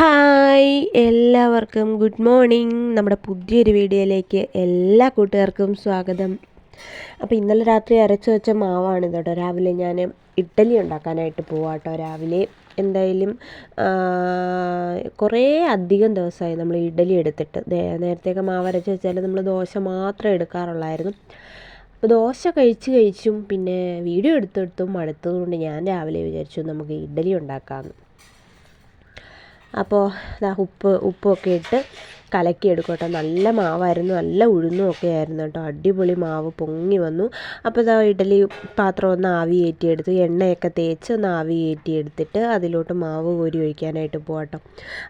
Hi എല്ലാവർക്കും good morning. നമ്മുടെ പുതിയൊരു വീഡിയോയിലേക്ക് എല്ലാ കൂട്ടുകാർക്കും സ്വാഗതം. അപ്പോൾ ഇന്നലെ രാത്രി അരച്ച് വെച്ച മാവാണ് കേട്ടോ. രാവിലെ ഞാൻ ഇഡ്ഡലി ഉണ്ടാക്കാനായിട്ട് പോവാം കേട്ടോ. രാവിലെ എന്തായാലും കുറേ അധികം ദിവസമായി നമ്മൾ ഇഡ്ഡലി എടുത്തിട്ട്. നേരത്തെയൊക്കെ മാവ് അരച്ച് വെച്ചാൽ നമ്മൾ ദോശ മാത്രം എടുക്കാറുള്ളായിരുന്നു. അപ്പോൾ ദോശ കഴിച്ച് കഴിച്ചും പിന്നെ വീഡിയോ എടുത്തെടുത്തും മടുത്തതുകൊണ്ട് ഞാൻ രാവിലെ വിചാരിച്ചു നമുക്ക് ഇഡ്ഡലി ഉണ്ടാക്കാമെന്ന് അപ്പോൾ ദാ ഉപ്പ് ഉപ്പൊക്കെ ഇട്ട് കലക്കി എടുക്കും കേട്ടോ നല്ല മാവായിരുന്നു നല്ല ഉഴുന്നും ഒക്കെ ആയിരുന്നു കേട്ടോ. അടിപൊളി മാവ് പൊങ്ങി വന്നു. അപ്പോൾ ഇതാ ഇഡലി പാത്രം ഒന്ന് ആവി കയറ്റിയെടുത്ത് എണ്ണയൊക്കെ തേച്ച് ഒന്ന് ആവി കയറ്റിയെടുത്തിട്ട് അതിലോട്ട് മാവ് കോരി ഒഴിക്കാനായിട്ട് പോകട്ടോ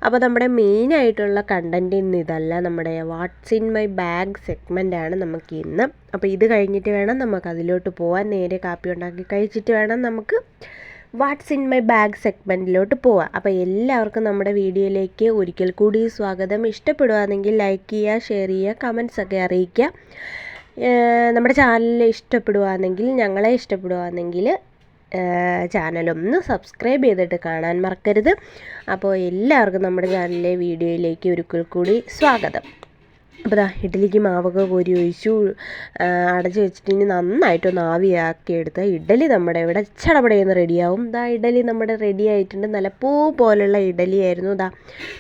അപ്പോൾ നമ്മുടെ മെയിനായിട്ടുള്ള കണ്ടന്റ് ഇന്ന് ഇതല്ല. നമ്മുടെ വാട്ട്സ് ഇൻ മൈ ബാഗ് സെഗ്മെന്റാണ് നമുക്ക് ഇന്ന്. അപ്പോൾ ഇത് കഴിഞ്ഞിട്ട് വേണം നമുക്ക് അതിലോട്ട് പോകാൻ നേരെ കാപ്പി ഉണ്ടാക്കി കഴിച്ചിട്ട് വേണം നമുക്ക് വാട്ട്സ് ഇൻ മൈ ബാഗ് സെഗ്മെന്റിലോട്ട് പോവാം. അപ്പോൾ എല്ലാവർക്കും നമ്മുടെ വീഡിയോയിലേക്ക് ഒരിക്കൽ കൂടി സ്വാഗതം. ഇഷ്ടപ്പെടുകയാണെങ്കിൽ ലൈക്ക് ചെയ്യുക ഷെയർ ചെയ്യുക കമൻസ് ഒക്കെ അറിയിക്കുക. നമ്മുടെ ചാനൽ ഇഷ്ടപ്പെടുകയാണെങ്കിൽ ഞങ്ങളെ ഇഷ്ടപ്പെടുകയാണെങ്കിൽ ചാനലൊന്ന് സബ്സ്ക്രൈബ് ചെയ്തിട്ട് കാണാൻ മറക്കരുത്. അപ്പോൾ എല്ലാവർക്കും നമ്മുടെ ചാനലിലെ വീഡിയോയിലേക്ക് ഒരിക്കൽ കൂടി സ്വാഗതം. അപ്പോൾ ദാ ഇഡ്ഡലിക്ക് മാവൊക്കെ കോരി ഒഴിച്ചു. അടച്ച് വെച്ചിട്ട് ഇനി നന്നായിട്ടൊന്ന് ആവിയാക്കി എടുത്ത് ഇഡ്ഡലി നമ്മുടെ ഇവിടെ ചടപടയെന്ന് റെഡിയാവും. ദാ ഇഡ്ഡലി നമ്മുടെ റെഡി ആയിട്ടുണ്ട്. നല്ല പൂ പോലുള്ള ഇഡ്ഡലി ആയിരുന്നു. ദാ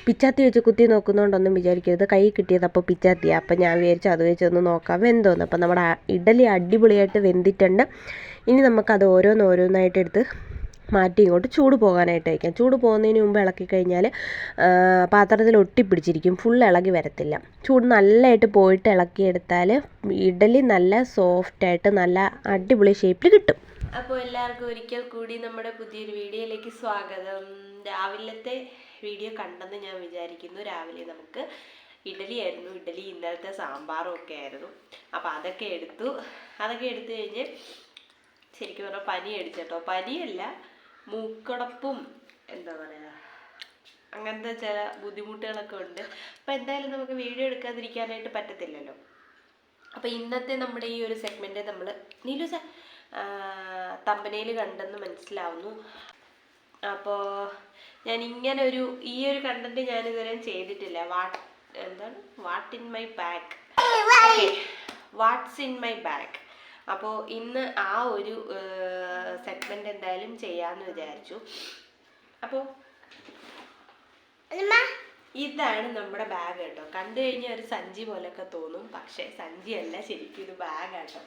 പിച്ചാത്തി വെച്ച് കുത്തി നോക്കുന്നതുകൊണ്ടൊന്നും വിചാരിക്കരുത്. കൈ കിട്ടിയത് അപ്പോൾ പിച്ചാത്തിയാണ് അപ്പോൾ ഞാൻ വിചാരിച്ചു അത് വെച്ച് ഒന്ന് നോക്കാം. വെന്തോന്ന്. അപ്പോൾ നമ്മുടെ ഇഡ്ഡലി അടിപൊളിയായിട്ട് വെന്തിട്ടുണ്ട്. ഇനി നമുക്കത് ഓരോന്ന് ഓരോന്നായിട്ട് എടുത്ത് മാറ്റി ഇങ്ങോട്ട് ചൂട് പോകാനായിട്ട് വയ്ക്കാം ചൂട് പോകുന്നതിന് മുമ്പ് ഇളക്കി കഴിഞ്ഞാൽ പാത്രത്തിൽ ഒട്ടിപ്പിടിച്ചിരിക്കും. ഫുൾ ഇളകി വരത്തില്ല. ചൂട് നല്ലതായിട്ട് പോയിട്ട് ഇളക്കിയെടുത്താൽ ഇഡലി നല്ല സോഫ്റ്റായിട്ട് നല്ല അടിപൊളി ഷേപ്പിൽ കിട്ടും. അപ്പോൾ എല്ലാവർക്കും ഒരിക്കൽ കൂടി നമ്മുടെ പുതിയൊരു വീഡിയോയിലേക്ക് സ്വാഗതം. രാവിലത്തെ വീഡിയോ കണ്ടെന്ന് ഞാൻ വിചാരിക്കുന്നു. രാവിലെ നമുക്ക് ഇഡലി ആയിരുന്നു. ഇഡലി ഇന്നലത്തെ സാമ്പാറും ഒക്കെ ആയിരുന്നു. അപ്പോൾ അതൊക്കെ എടുത്തു. അതൊക്കെ എടുത്തു കഴിഞ്ഞ് ശരിക്കും പറഞ്ഞാൽ പനി അടിച്ചട്ടോ. പനിയല്ല. മൂക്കടപ്പും എന്താ പറയുക അങ്ങനത്തെ ചില ബുദ്ധിമുട്ടുകളൊക്കെ ഉണ്ട്. അപ്പോൾ എന്തായാലും നമുക്ക് വീഡിയോ എടുക്കാതിരിക്കാനായിട്ട് പറ്റത്തില്ലല്ലോ. അപ്പോൾ ഇന്നത്തെ നമ്മുടെ ഈ ഒരു സെഗ്മെന്റ് നമ്മൾ നീലു സ തമ്പനയിൽ കണ്ടെന്ന് മനസ്സിലാവുന്നു. അപ്പോൾ ഞാൻ ഇങ്ങനെ ഒരു ഈ ഒരു കണ്ടന്റ് ഞാൻ ഇതുവരെ ചെയ്തിട്ടില്ല. വാട്ട് എന്താണ്? What in my bag what's in my bag അപ്പോൾ ഇന്ന് ആ ഒരു സെഗ്മെന്റ് എന്തായാലും ചെയ്യാമെന്ന് വിചാരിച്ചു. അപ്പോൾ ഇതാണ് നമ്മുടെ ബാഗ് കേട്ടോ. കണ്ടു കഴിഞ്ഞാൽ ഒരു സഞ്ചി പോലൊക്കെ തോന്നും. പക്ഷേ സഞ്ചിയല്ല ശരിക്കും ഇത് ബാഗ് കേട്ടോ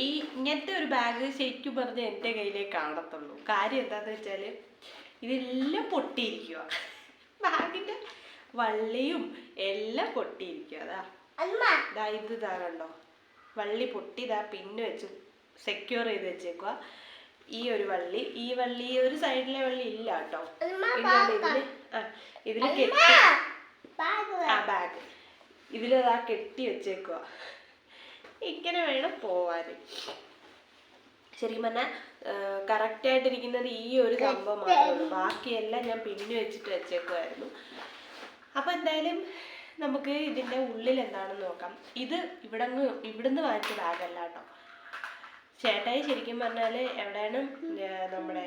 ഈ ഇങ്ങനത്തെ ഒരു ബാഗ് ശരിക്കും പറഞ്ഞാൽ എന്റെ കയ്യിലേ കാണത്തുള്ളൂ. കാര്യം എന്താന്ന് വെച്ചാൽ ഇതെല്ലാം പൊട്ടിയിരിക്കുക ബാഗിന്റെ വള്ളിയും എല്ലാം പൊട്ടിയിരിക്കുക അതാ. ഇത് ഇതാ കണ്ടോ. വള്ളി പൊട്ടി ഇതാ പിന്നെ വെച്ച് സെക്യൂർ ചെയ്ത് വെച്ചേക്കുക ഈ ഒരു വള്ളി ഈ വള്ളി ഈ ഒരു സൈഡിലെ വള്ളി ഇല്ല കേട്ടോ. ഇതിൽ ആ ഇതിൽ കെട്ടി ആ ബാഗ്. ഇതിലതാ കെട്ടി വെച്ചേക്കുക ഇങ്ങനെ വേണം പോവാൻ ശരിക്കും പറഞ്ഞാൽ കറക്റ്റ് ആയിട്ടിരിക്കുന്നത് ഈ ഒരു സംഭവം മാത്രമേ ഉള്ളൂ. ബാക്കിയെല്ലാം ഞാൻ പിന്നെ വെച്ചിട്ട് വെച്ചേക്കുമായിരുന്നു അപ്പൊ എന്തായാലും നമുക്ക് ഇതിന്റെ ഉള്ളിൽ എന്താണെന്ന് നോക്കാം. ഇത് ഇവിടെ ഇവിടുന്ന് വാങ്ങിച്ച ബാഗല്ല കേട്ടോ. ചേട്ടായി ശരിക്കും പറഞ്ഞാൽ എവിടെയാണ് നമ്മുടെ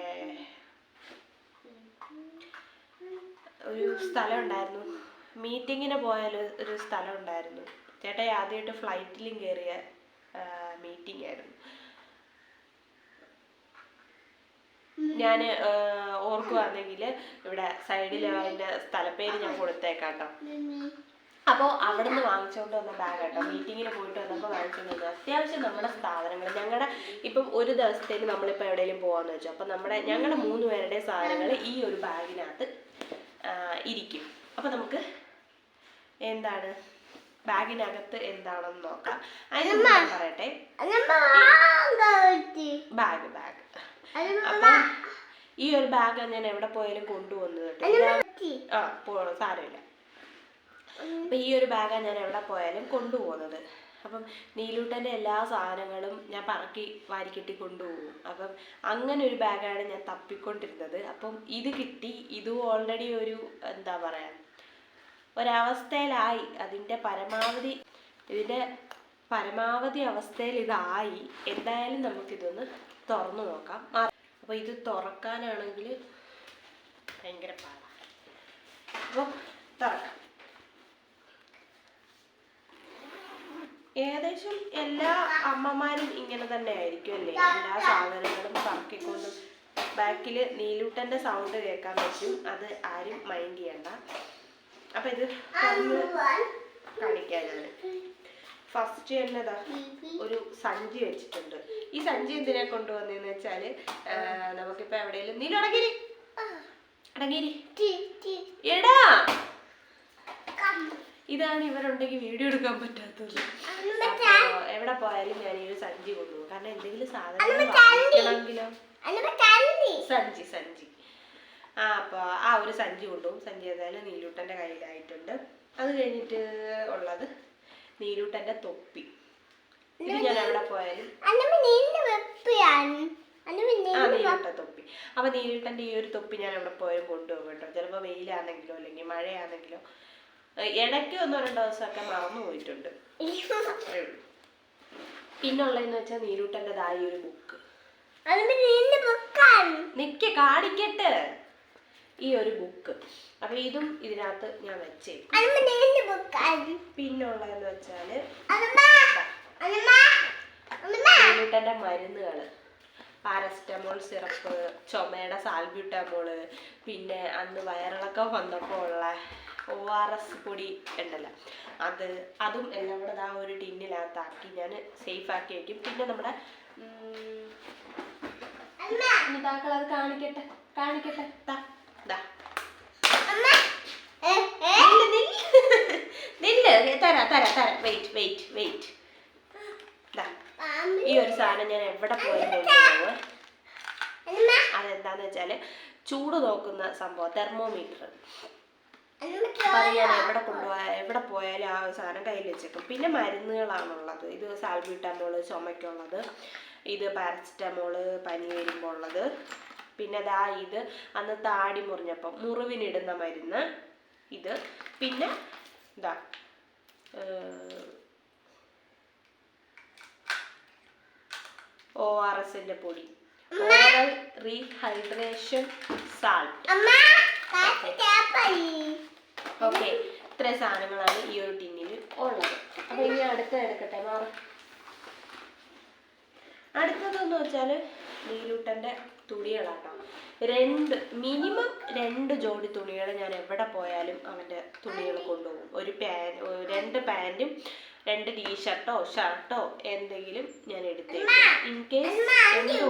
ഒരു സ്ഥലം ഉണ്ടായിരുന്നു. മീറ്റിങ്ങിന് പോയ ഒരു സ്ഥലം ഉണ്ടായിരുന്നു. ചേട്ടായി ആദ്യമായിട്ട് ഫ്ലൈറ്റിലും കയറിയ മീറ്റിംഗ് ആയിരുന്നു. ഞാൻ ഓർക്കുവാണെങ്കിൽ ഇവിടെ സൈഡിൽ അതിന്റെ സ്ഥലപ്പേര് ഞാൻ കൊടുത്തേക്കാം കേട്ടോ. അപ്പോൾ അവിടെ നിന്ന് വാങ്ങിച്ചുകൊണ്ട് വന്ന ബാഗ് കേട്ടോ മീറ്റിങ്ങിന് പോയിട്ട് വന്നപ്പോൾ വാങ്ങിച്ചുകൊണ്ട് വന്നത്. അത്യാവശ്യം നമ്മുടെ സാധനങ്ങൾ ഞങ്ങളുടെ ഇപ്പം ഒരു ദിവസത്തേക്ക് നമ്മളിപ്പോൾ എവിടെയെങ്കിലും പോകാമെന്ന് വെച്ചോ. അപ്പം നമ്മുടെ ഞങ്ങളുടെ മൂന്ന് പേരുടെ സാധനങ്ങൾ ഈ ഒരു ബാഗിനകത്ത് ഇരിക്കും. അപ്പം നമുക്ക് എന്താണ്? ബാഗിനകത്ത് എന്താണെന്ന് നോക്കാം. അതിന് പറയട്ടെ. Bag bag. അപ്പം ഈ ഒരു ബാഗ് ഞാൻ എവിടെ പോയാലും കൊണ്ടുവന്നത് കേട്ടോ ആ സാരമില്ല. അപ്പം ഈ ഒരു ബാഗാണ് ഞാൻ എവിടെ പോയാലും കൊണ്ടുപോകുന്നത്. അപ്പം നീലൂട്ടന്റെ എല്ലാ സാധനങ്ങളും ഞാൻ പറക്കി വാരിക്കെട്ടി കൊണ്ടുപോകും. അപ്പം അങ്ങനെ ഒരു ബാഗാണ് ഞാൻ തപ്പിക്കൊണ്ടിരുന്നത്. അപ്പം ഇത് കിട്ടി. ഇതും ഓൾറെഡി ഒരു എന്താ പറയുക ഒരവസ്ഥയിലായി. അതിന്റെ പരമാവധി ഇതിന്റെ പരമാവധി അവസ്ഥയിൽ ഇതായി. എന്തായാലും നമുക്കിതൊന്ന് തുറന്നു നോക്കാം. അപ്പോൾ ഇത് തുറക്കാനാണെങ്കിൽ ഭയങ്കര പാടാണ് അപ്പോൾ തുറക്കാം. ഏകദേശം എല്ലാ അമ്മമാരും ഇങ്ങനെ തന്നെ ആയിരിക്കും അല്ലേ? എല്ലാ സാധനങ്ങളും പറക്കിക്കൊണ്ടും ബാക്കിൽ നീലൂട്ടന്റെ സൗണ്ട് കേൾക്കാൻ പറ്റും. അത് ആരും മൈൻഡ് ചെയ്യണ്ട. അപ്പൊ ഇത് കാണിക്കാം ഞാൻ ഫസ്റ്റ് എന്നതാ ഒരു സഞ്ചി വെച്ചിട്ടുണ്ട്. ഈ സഞ്ചി എന്തിനാ കൊണ്ടുവന്നതെന്ന് വെച്ചാൽ നമുക്കിപ്പോൾ നമുക്കിപ്പോ എവിടെയെങ്കിലും നീല അടങ്ങിരി അടങ്ങിരി എടാ. ഇതാണ് ഇവരുണ്ടെങ്കിൽ വീഡിയോ എടുക്കാൻ പറ്റാത്തത്. അപ്പൊ എവിടെ പോയാലും ഞാൻ ഈ ഒരു സഞ്ചി കൊണ്ടുപോകും. കാരണം എന്തെങ്കിലും സാധനം സഞ്ചി സഞ്ചി. ആ അപ്പോൾ ആ ഒരു സഞ്ചി കൊണ്ടുപോകും. സഞ്ചി ഏതായാലും നീലൂട്ടന്റെ കയ്യിലായിട്ടുണ്ട്. അത് കഴിഞ്ഞിട്ട് ഉള്ളത് നീലൂട്ടന്റെ തൊപ്പി. ഇത് ഞാൻ എവിടെ പോയാലും ആ നീലൂട്ട തൊപ്പി. അപ്പൊ നീലൂട്ടന്റെ ഈ ഒരു തൊപ്പി ഞാൻ എവിടെ പോയാലും കൊണ്ടുപോകും കേട്ടോ. ചിലപ്പോൾ വെയിലാണെങ്കിലോ അല്ലെങ്കിൽ മഴയാണെങ്കിലോ ഇടയ്ക്ക് ഒന്നോ രണ്ടോ ദിവസമൊക്കെ മറന്നു പോയിട്ടുണ്ട്. പിന്നുള്ളതെന്ന് വെച്ചാൽ നീലൂട്ടന്റെതായ ഒരു ബുക്ക് നിക്ക് കാണിക്കട്ടെ. ഈ ഒരു ബുക്ക് അപ്പൊ ഇതും ഇതിനകത്ത് ഞാൻ വെച്ചേ പിന്നുള്ളതെന്ന് വെച്ചാൽ നീരൂട്ടന്റെ മരുന്നുകൾ. പാരസ്റ്റമോൾ സിറപ്പ് ചുമയുടെ സാൽബ്യൂട്ടാമോൾ പിന്നെ അന്ന് വയറിളക്കം വന്നപ്പോൾ ഉള്ള ഒ ആർ എസ് പൊടി ഉണ്ടല്ലോ. അത് അതും എല്ലാം കൂടെ ആ ഒരു ടിന്നിനകത്താക്കി ഞാൻ സേഫ് ആക്കി വയ്ക്കും പിന്നെ നമ്മുടെ അത് കാണിക്കട്ടെ കാണിക്കട്ടെ. താ ദാ. നില്ല്, നില്ല്. നില്ല്. തരാ തരാ തരാ. വെയിറ്റ് വെയിറ്റ് വെയിറ്റ് ഈ ഒരു സാധനം ഞാൻ എവിടെ പോയി അതെന്താന്ന് വെച്ചാൽ ചൂട് നോക്കുന്ന സംഭവം തെർമോമീറ്റർ അത് ഞാൻ എവിടെ കൊണ്ടുപോയാൽ എവിടെ പോയാലും ആ ഒരു സാധനം കയ്യിൽ വെച്ചേക്കും. പിന്നെ മരുന്നുകളാണുള്ളത്. ഇത് സാൽബ്യൂട്ടാമോൾ ചുമയ്ക്കുള്ളത്. ഇത് പാരസിറ്റമോൾ പനി വരുമ്പോൾ ഉള്ളത് പിന്നെ ദാ ഇത് അന്ന് താടി മുറിഞ്ഞപ്പം മുറിവിനിടുന്ന മരുന്ന് ഇത്. പിന്നെ ഇതാ ഒ ആർ എസിന്റെ പൊടി. Rehydration salt okay. ഇത്രയും സാധനങ്ങളാണ് ഈ ഒരു ടിന്നിൽ ഉള്ളത്. അപ്പൊ ഇനി അടുത്ത എടുക്കട്ടെ മാറ. അടുത്തതെന്ന് വെച്ചാൽ നീലൂട്ടന്റെ തുണികളാട്ടോ. രണ്ട് മിനിമം രണ്ട് ജോഡി തുണികൾ ഞാൻ എവിടെ പോയാലും അവന്റെ തുണികൾ കൊണ്ടുപോകും. ഒരു പാൻ രണ്ട് പാന്റും രണ്ട് ടീഷർട്ടോ ഷർട്ടോ എന്തെങ്കിലും ഞാൻ എടുത്തേക്കും. ഇൻ കേസ് എന്തോ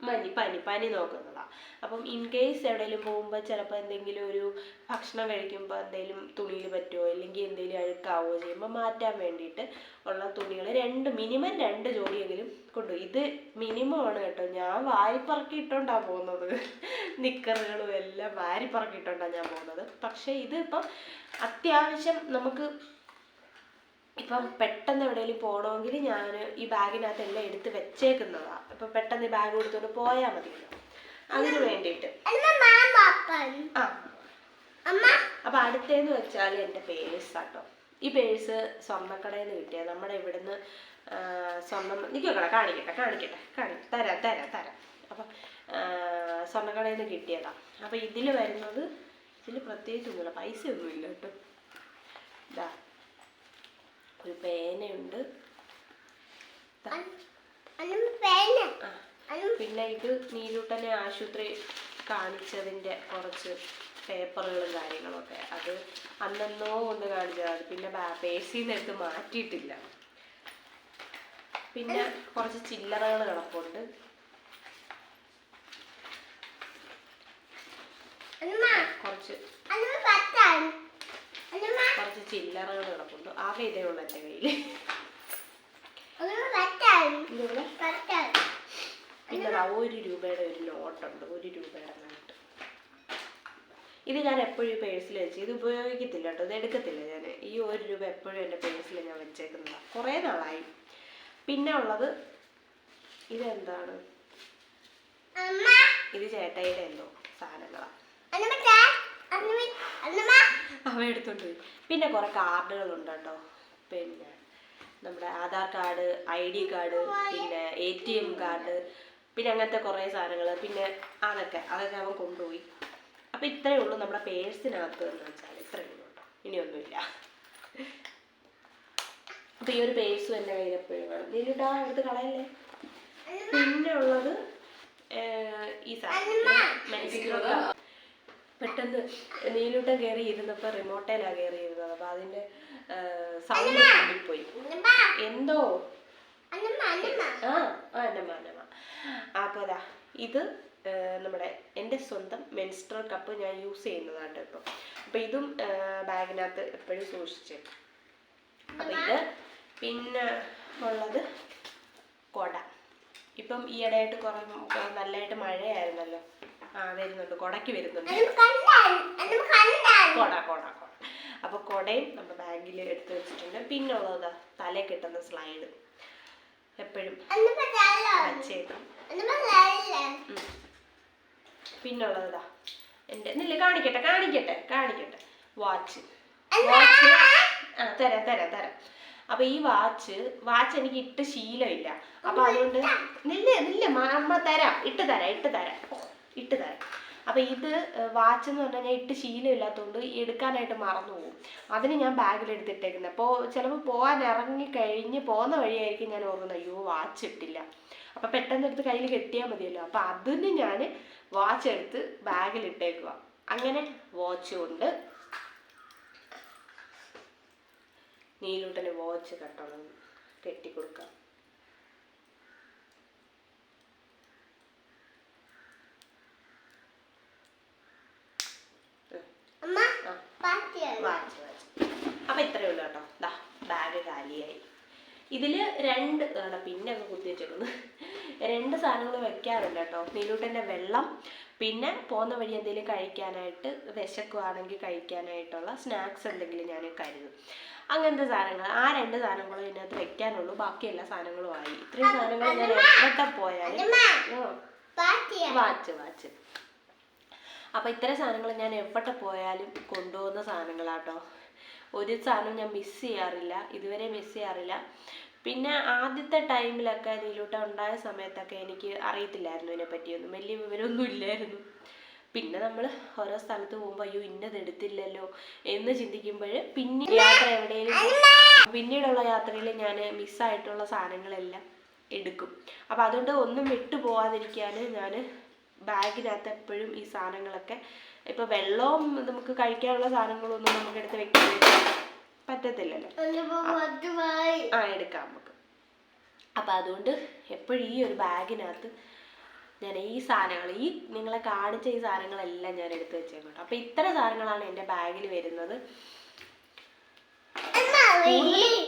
മനി പനി പനി നോക്കുന്നതാ അപ്പം ഇൻ കേസ് എവിടെയെങ്കിലും പോകുമ്പോൾ ചിലപ്പോൾ എന്തെങ്കിലും ഒരു ഭക്ഷണം കഴിക്കുമ്പോൾ എന്തെങ്കിലും തുണിയിൽ പറ്റുമോ അല്ലെങ്കിൽ എന്തെങ്കിലും അഴുക്കാവോ ചെയ്യുമ്പോൾ മാറ്റാൻ വേണ്ടിയിട്ട് ഉള്ള തുണികൾ രണ്ട് മിനിമം രണ്ട് ജോഡിയെങ്കിലും കൊണ്ടു ഇത് മിനിമം ആണ് കേട്ടോ. ഞാൻ വാരിപ്പറക്കി ഇട്ടോണ്ടാണ് പോകുന്നത്. നിക്കറുകളും എല്ലാം വാരിപ്പറക്കി ഇട്ടോണ്ടാണ് ഞാൻ പോകുന്നത്. പക്ഷേ ഇത് ഇപ്പം അത്യാവശ്യം നമുക്ക് ഇപ്പം പെട്ടെന്ന് എവിടെയെങ്കിലും പോകണമെങ്കിൽ ഞാൻ ഈ ബാഗിനകത്ത് എല്ലാം എടുത്ത് വെച്ചേക്കുന്നതാണ് ഇപ്പം പെട്ടെന്ന് ഈ ബാഗ് കൊടുത്തുകൊണ്ട് പോയാൽ മതിയല്ലോ. അതിന് വേണ്ടിയിട്ട്. ആ. അപ്പം അടുത്തേന്ന് വെച്ചാൽ എന്റെ പേഴ്സ് ആട്ടോ. ഈ പേഴ്സ് സ്വർണക്കടയിൽ നിന്ന് കിട്ടിയ. നമ്മുടെ ഇവിടുന്ന് സ്വർണം സ്വർണം നിൽക്കട്ടെ കാണിക്കട്ടെ കാണിക്കട്ടെ കാണി തരാം തരാം തരാം. അപ്പം സ്വർണക്കടയിൽ നിന്ന് കിട്ടിയതാണ് അപ്പം ഇതിൽ വരുന്നത് ഇതിൽ പ്രത്യേകിച്ച് ഒന്നുമില്ല. പൈസ ഒന്നുമില്ല കേട്ടോ. ഇതാ ഒരു പേനയുണ്ട്. ആ. പിന്നെ ഇത് നീലൂട്ടനെ ആശുപത്രി കാണിച്ചതിന്റെ കുറച്ച് പേപ്പറുകളും കാര്യങ്ങളൊക്കെ. അത് അന്നെന്നോ കൊണ്ട് കാണിച്ചതാണ്. പിന്നെ പേഴ്സിൽ നിന്ന് എടുത്ത് മാറ്റിയിട്ടില്ല. പിന്നെ കുറച്ച് ചില്ലറകൾ കിടപ്പുണ്ട്. കുറച്ച് കുറച്ച് ചില്ലറകൾ കിടപ്പുണ്ട്. ആകെ ഇതേ ഉള്ളൂ എന്റെ കയ്യിൽ പിന്നെ ഒരു രൂപയുടെ ഒരു നോട്ടുണ്ട് ഒരു രൂപയുടെ നോട്ട് ഇത് ഞാൻ എപ്പോഴും ഈ പേഴ്സിൽ വെച്ച് ഇത് ഉപയോഗിക്കത്തില്ല കേട്ടോ ഇത് എടുക്കത്തില്ല ഞാൻ ഈ ഒരു രൂപ എപ്പോഴും എന്റെ പേഴ്സിൽ ഞാൻ വെച്ചേക്കുന്നതാണ് കുറേ നാളായി. പിന്നെ ഉള്ളത് ഇതെന്താണ്? ഇത് ചേട്ടയുടെ എന്തോ സാധനങ്ങളാണ് അവ എടുത്തോണ്ട് പോയി. പിന്നെ കുറെ കാർഡുകളുണ്ട് കേട്ടോ. പിന്നെ നമ്മുടെ Aadhaar card I D card പിന്നെ എ ടി എം കാർഡ് പിന്നെ അങ്ങനത്തെ കുറേ സാധനങ്ങൾ പിന്നെ അതൊക്കെ അതൊക്കെ അവൻ കൊണ്ടുപോയി. അപ്പോൾ ഇത്രയേ ഉള്ളൂ നമ്മുടെ പേഴ്സിനകത്ത് എന്ന് വെച്ചാൽ ഇത്രയേ ഉള്ളൂ. കേട്ടോ ഇനിയൊന്നുമില്ല. അപ്പോൾ ഈ ഒരു പേഴ്സും എന്റെ കയ്യിൽ എപ്പോഴും വേണം ഇട്ടാ എടുത്ത് കളയല്ലേ? പിന്നെ ഉള്ളത് ഈ സാധനം. പെട്ടെന്ന് നീലൂട്ടം കയറി ഇരുന്നപ്പോൾ റിമോട്ടേലാണ് കയറി ഇരുന്നത്. അപ്പോൾ അതിന്റെ സൗണ്ട് പോയി എന്തോ? ആ ആ എന്നമ്മ അപ്പോൾ അതാ ഇത് നമ്മുടെ എന്റെ സ്വന്തം മെൻസ്ട്രൽ കപ്പ് ഞാൻ യൂസ് ചെയ്യുന്നതാണ് കേട്ടോ അപ്പോൾ ഇതും ബാഗിനകത്ത് എപ്പോഴും സൂക്ഷിച്ച് അപ്പോൾ ഇത് പിന്നെ ഉള്ളത് കൊട. ഇപ്പം ഈയിടെയായിട്ട് കുറേ നല്ലതായിട്ട് മഴയായിരുന്നല്ലോ. ആ വരുന്നുണ്ട്. കൊടയ്ക്ക് വരുന്നുണ്ട്. കൊട കൊട കൊട. അപ്പോൾ കൊടയും നമ്മുടെ ബാഗിൽ എടുത്ത് വെച്ചിട്ടുണ്ട്. പിന്നെ ഉള്ളത് തലേ കിട്ടുന്ന സ്ലൈഡ് എപ്പോഴും വച്ചേക്കാം. പിന്നുള്ളതാ എന്റെ നില്ല കാണിക്കട്ടെ കാണിക്കട്ടെ കാണിക്കട്ടെ. വാച്ച്. വാച്ച്. ആ. തരാം തരാം തരാം. അപ്പൊ ഈ വാച്ച് വാച്ച് എനിക്ക് ഇട്ട് ശീലമില്ല. അപ്പൊ അതുകൊണ്ട് നില്ല നില്ല അമ്മ തരാം. ഇട്ട് തരാം ഇട്ട് തരാം. ഇട്ട് തരാം. അപ്പൊ ഇത് വാച്ച് എന്ന് പറഞ്ഞാൽ ഇട്ട് ശീലമില്ലാത്തതുകൊണ്ട് എടുക്കാനായിട്ട് മറന്നു പോകും അതിന് ഞാൻ ബാഗിൽ എടുത്തിട്ടേക്കുന്നത് അപ്പോൾ ചിലപ്പോൾ പോകാൻ ഇറങ്ങി കഴിഞ്ഞ് പോകുന്ന വഴിയായിരിക്കും ഞാൻ ഓർക്കുന്നത്. അയ്യോ വാച്ച് ഇട്ടില്ല. അപ്പൊ പെട്ടെന്ന് എടുത്ത് കയ്യിൽ കെട്ടിയാൽ മതിയല്ലോ. അപ്പൊ അതിന് ഞാൻ വാച്ച് എടുത്ത് ബാഗിൽ ഇട്ടേക്കുക അങ്ങനെ വാച്ച് കൊണ്ട് നീലൂട്ടന് വാച്ച് കെട്ടണം കെട്ടിക്കൊടുക്കാം. ആ വാച്ച് വാച്ച് അപ്പം ഇത്രയേ ഉള്ളൂ കേട്ടോ. ദാ ബാഗ് കാലിയായി ഇതിൽ രണ്ട് ആണ് പിന്നെ അങ്ങ് കുത്തി വെച്ചേക്കുന്നു. രണ്ട് സാധനങ്ങൾ വെക്കാറില്ല കേട്ടോ. നീലൂട്ടന്റെ വെള്ളം പിന്നെ പോകുന്ന വഴി എന്തെങ്കിലും കഴിക്കാനായിട്ട് വിശക്കുവാണെങ്കിൽ കഴിക്കാനായിട്ടുള്ള സ്നാക്സ് എന്തെങ്കിലും ഞാൻ കരുതും. അങ്ങനത്തെ സാധനങ്ങൾ ആ രണ്ട് സാധനങ്ങളും ഇതിനകത്ത് വെക്കാനുള്ളൂ. ബാക്കി എല്ലാ സാധനങ്ങളും ആയി. ഇത്രയും സാധനങ്ങൾ ഞാൻ എവിടെ പോയാലും വാച്ച് വാച്ച്. അപ്പോൾ ഇത്തരം സാധനങ്ങൾ ഞാൻ എവിടെ പോയാലും കൊണ്ടുപോകുന്ന സാധനങ്ങളാട്ടോ. ഒരു സാധനവും ഞാൻ മിസ് ചെയ്യാറില്ല. ഇതുവരെ മിസ് ചെയ്യാറില്ല. പിന്നെ ആദ്യത്തെ ടൈമിലൊക്കെ നീലൂട്ട ഉണ്ടായ സമയത്തൊക്കെ എനിക്ക് അറിയത്തില്ലായിരുന്നു ഇതിനെ പറ്റിയൊന്നും വലിയ വിവരമൊന്നും ഇല്ലായിരുന്നു. പിന്നെ നമ്മൾ ഓരോ സ്ഥലത്ത് പോകുമ്പോൾ അയ്യോ ഇന്നത് എടുത്തില്ലല്ലോ എന്ന് ചിന്തിക്കുമ്പോൾ പിന്നെ യാത്ര എവിടെയെങ്കിലും പിന്നീടുള്ള യാത്രയിൽ ഞാൻ മിസ്സായിട്ടുള്ള സാധനങ്ങളെല്ലാം എടുക്കും. അപ്പം അതുകൊണ്ട് ഒന്നും വിട്ടു പോവാതിരിക്കാൻ ഞാൻ ബാഗിനകത്ത് എപ്പോഴും ഈ സാധനങ്ങളൊക്കെ. ഇപ്പൊ വെള്ളവും നമുക്ക് കഴിക്കാനുള്ള സാധനങ്ങളൊന്നും നമുക്ക് എടുത്ത് വെക്കാൻ പറ്റത്തില്ലല്ലോ. ആ എടുക്കാം നമുക്ക്. അപ്പം അതുകൊണ്ട് എപ്പോഴും ഈ ഒരു ബാഗിനകത്ത് ഞാൻ ഈ സാധനങ്ങൾ ഈ നിങ്ങളെ കാണിച്ച ഈ സാധനങ്ങളെല്ലാം ഞാൻ എടുത്ത് വെച്ചേക്കോട്ടെ. അപ്പൊ ഇത്ര സാധനങ്ങളാണ് എന്റെ ബാഗിൽ വരുന്നത്.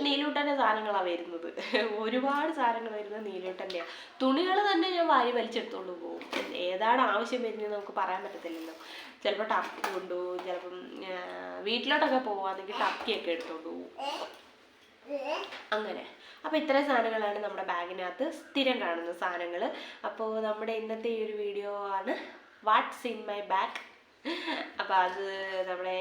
നീലൂട്ടന്റെ സാധനങ്ങളാണ് വരുന്നത്. ഒരുപാട് സാധനങ്ങൾ വരുന്നത് നീലൂട്ടന്റെ തുണികൾ തന്നെ ഞാൻ വാരി വലിച്ചെടുത്തോണ്ട് പോകും. ഏതാണ് ആവശ്യം വരുന്നത് നമുക്ക് പറയാൻ പറ്റത്തില്ലല്ലോ. ചിലപ്പോൾ ടപ്പ് കൊണ്ടുപോകും ചിലപ്പം വീട്ടിലോട്ടൊക്കെ പോവാണെങ്കിൽ ടക്കിയൊക്കെ എടുത്തോണ്ട് പോകും. അങ്ങനെ. അപ്പോൾ ഇത്രയും സാധനങ്ങളാണ് നമ്മുടെ ബാഗിനകത്ത് സ്ഥിരം കാണുന്ന സാധനങ്ങൾ അപ്പോൾ നമ്മുടെ ഇന്നത്തെ ഈ ഒരു വീഡിയോ ആണ്. വാട്ട്സ് ഇൻ മൈ ബാഗ് അപ്പോൾ അത് നമ്മളെ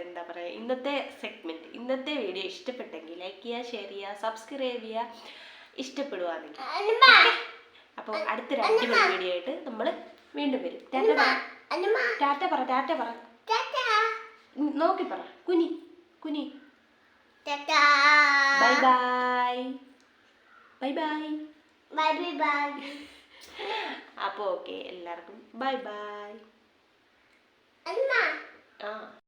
എന്താ പറയുക ഇന്നത്തെ സെഗ്മെന്റ് ഇന്നത്തെ വീഡിയോ ഇഷ്ടപ്പെട്ടെങ്കിൽ ലൈക്ക് ചെയ്യുക ഷെയർ ചെയ്യുക സബ്സ്ക്രൈബ് ചെയ്യുക ഇഷ്ടപ്പെടുവാണെങ്കിൽ. അപ്പോൾ അടുത്ത രണ്ട് വീഡിയോ ആയിട്ട് നമ്മൾ വീണ്ടും വരും. ടാറ്റ ടാറ്റ പറ ടാറ്റ പറ. നോക്കി പറ. കുനി കുനി. Bye bye bye bye bye bye അപ്പോൾ ഓക്കെ എല്ലാവർക്കും ബൈ ബൈ 哎妈啊